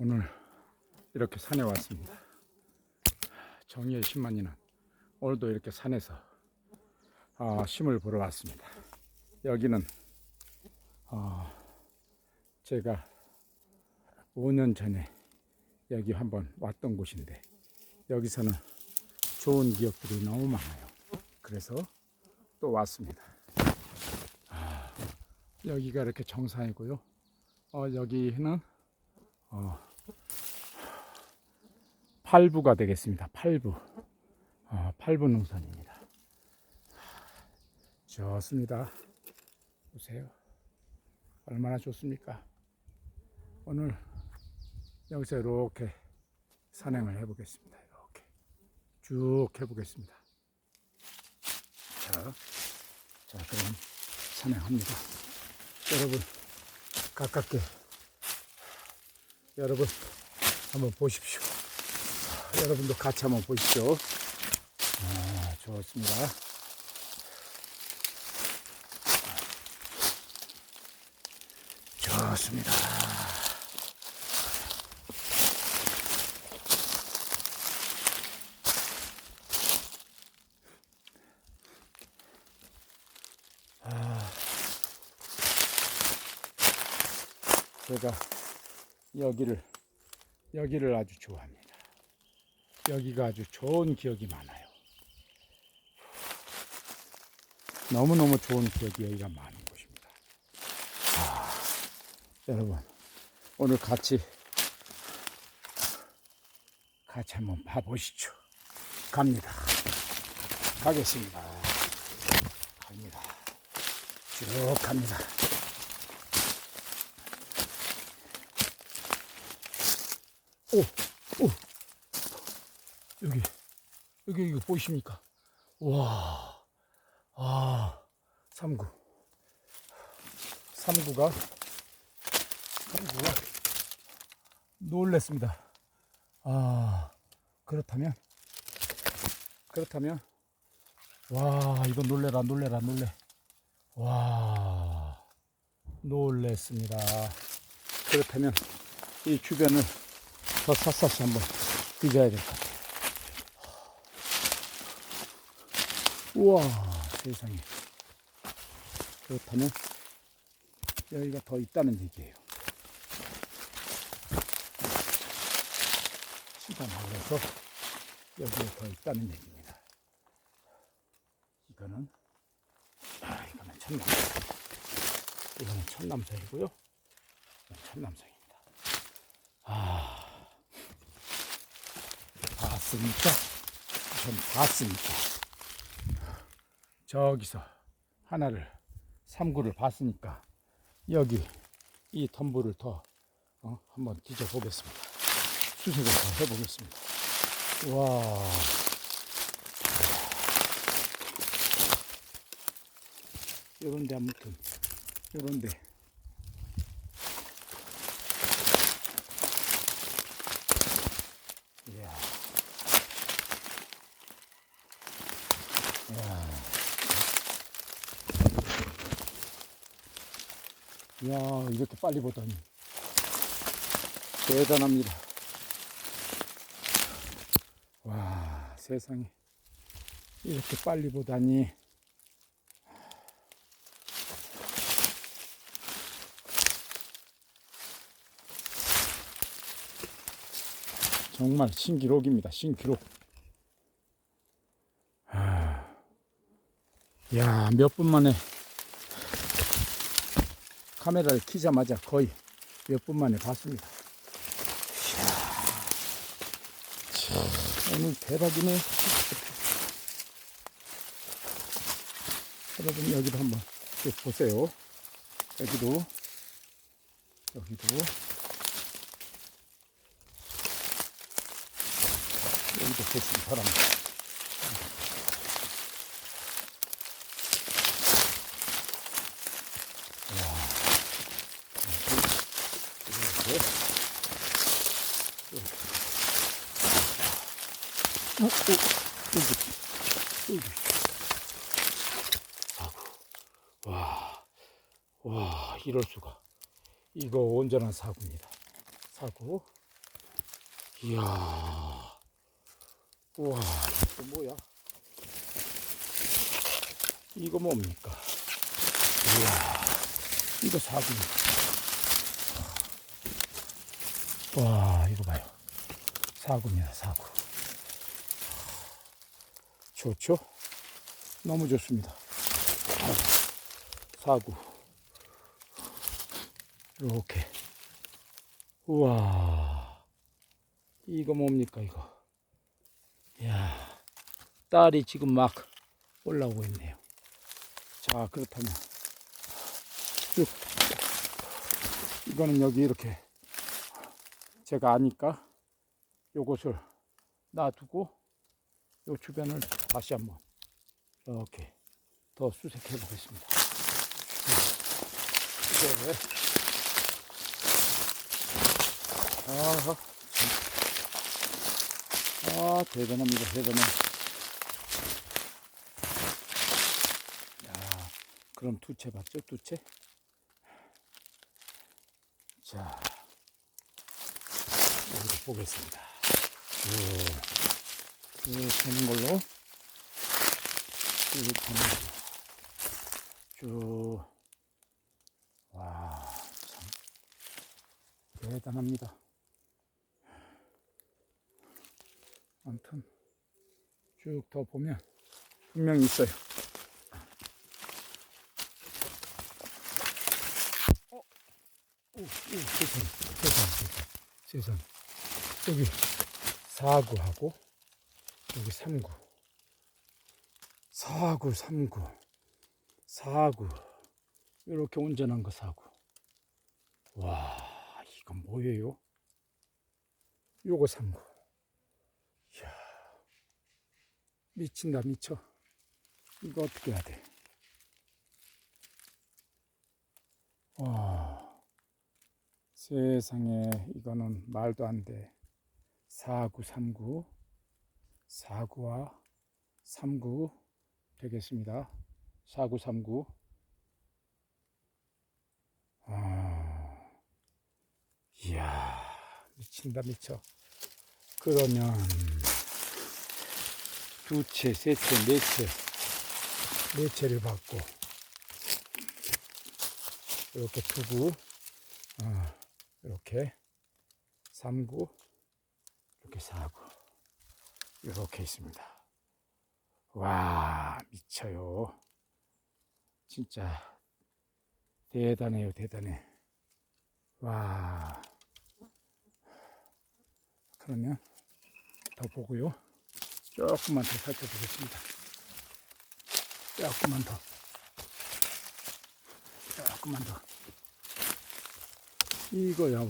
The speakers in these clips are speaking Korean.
오늘 이렇게 산에 왔습니다. 정의의 10만이는 오늘도 이렇게 산에서 아, 심을 보러 왔습니다. 여기는 어, 제가 5년 전에 여기 한번 왔던 곳인데 여기서는 좋은 기억들이 너무 많아요. 그래서 또 왔습니다. 아, 여기가 이렇게 정상이고요. 어, 여기는 어, 8부가 되겠습니다. 8부. 어, 8부 농산입니다. 좋습니다. 보세요. 얼마나 좋습니까? 오늘 여기서 이렇게 산행을 해보겠습니다. 이렇게 쭉 해보겠습니다. 자, 자 그럼 산행합니다. 여러분 가깝게 여러분 한번 보십시오. 여러분도 같이 한번 보십시오. 아, 좋습니다. 좋습니다. 아, 제가 여기를 여기를 아주 좋아합니다. 여기가 아주 좋은 기억이 많아요. 너무너무 좋은 기억이 여기가 많은 곳입니다. 아, 여러분, 오늘 같이, 같이 한번 봐보시죠. 갑니다. 가겠습니다. 갑니다. 쭉 갑니다. 오, 오, 여기, 여기, 이거 보이십니까? 와, 아, 삼구. 삼구가, 삼구가 놀랬습니다. 아, 그렇다면, 그렇다면, 와, 이거 놀래라, 놀래라, 놀래. 와, 놀랬습니다. 그렇다면, 이 주변을 더 샅샅이 한번 뒤져야 될 것 같아요. 우와, 세상에. 그렇다면 여기가 더 있다는 얘기예요. 시간 흘러서 여기에 더 있다는 얘기입니다. 이거는, 아, 이거는 천남성. 이거는 천남성이고요. 이건 천남성입니다. 봤습니까? 전 봤습니까? 저기서 하나를 삼구를 봤으니까 여기 이 덤불을 더 어, 한번 뒤져 보겠습니다. 수색을 더 해보겠습니다. 와. 요런데 아무튼 요런데 이야. 이야, 이렇게 빨리 보다니. 대단합니다. 와, 세상에. 이렇게 빨리 보다니. 정말 신기록입니다. 신기록. 아, 야, 몇 분 만에 카메라를 키자마자 거의 몇 분 만에 봤습니다. 오늘 대박이네. 여러분 여기도 한번 쭉 보세요. 여기도 여기도 여기도 보시기 바랍니다. 어, 어. 아구, 와, 와, 이럴 수가. 이거 온전한 사고입니다. 사고. 이야. 우와, 이거 뭐야? 이거 뭡니까? 이야, 이거 사구입니다. 와, 이거 봐요. 사구입니다, 사구. 좋죠? 너무 좋습니다. 사구. 이렇게. 우와. 이거 뭡니까, 이거. 이야. 딸이 지금 막 올라오고 있네요. 자, 그렇다면. 쭉. 이거는 여기 이렇게 제가 아니까 요것을 놔두고 요 주변을 다시 한번 이렇게 더 수색해 보겠습니다. 이제 아하 아 대단합니다 대단해. 야 그럼 두 채 봤죠 두 채? 자 여기도 보겠습니다. 쭉, 쭉 되는 걸로 쭉 되는 쭉 와, 참 대단합니다. 아무튼 쭉 더 보면 분명히 있어요. 어, 오, 오, 세상, 세상, 세상. 여기 사구하고 여기 삼구, 사구, 삼구, 사구. 이렇게 온전한 거 사구. 와, 이건 뭐예요? 요거 삼구. 이야, 미친다, 미쳐. 이거 어떻게 해야 돼? 와, 세상에, 이거는 말도 안 돼. 사구, 삼구. 사구와 삼구 되겠습니다. 사구, 삼구. 아, 이야, 미친다, 미쳐. 그러면, 두 채, 세 채, 네 채, 네 채를 받고, 이렇게 두구, 어, 이렇게, 삼구, 이렇게 사구, 이렇게 있습니다. 와, 미쳐요. 진짜. 대단해요, 대단해. 와. 그러면 더 보고요. 조금만 더 살펴보겠습니다. 조금만 더. 조금만 더. 이거야만.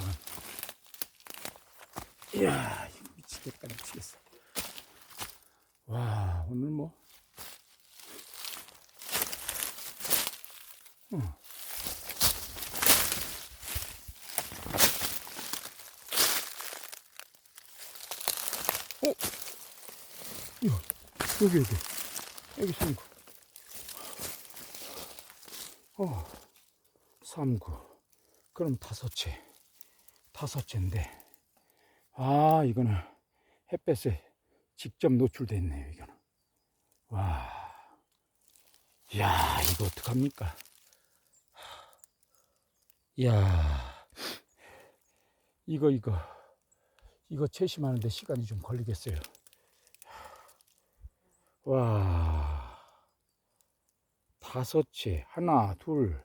이야, 미치겠다, 미치겠어. 와, 오늘 뭐. 어. 어? 이거, 여기, 여기. 여기 삼구. 어, 삼구. 그럼 다섯 채. 다섯 채인데. 아, 이거는 햇볕에 직접 노출돼 있네요, 이거는. 와. 이야, 이거 어떡합니까? 이야. 이거, 이거. 이거 채심하는데 시간이 좀 걸리겠어요. 와, 다섯 채, 하나, 둘,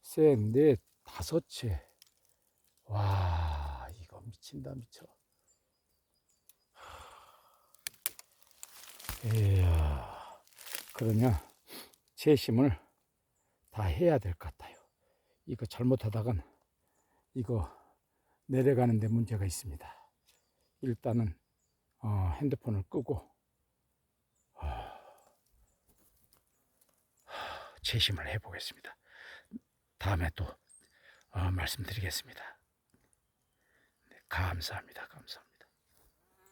셋, 넷, 다섯 채. 와, 이거 미친다, 미쳐. 이야, 그러면 채심을 다 해야 될 것 같아요. 이거 잘못하다간 이거 내려가는 데 문제가 있습니다. 일단은 어, 핸드폰을 끄고 어, 재심을 해보겠습니다. 다음에 또 어, 말씀드리겠습니다. 네, 감사합니다. 감사합니다.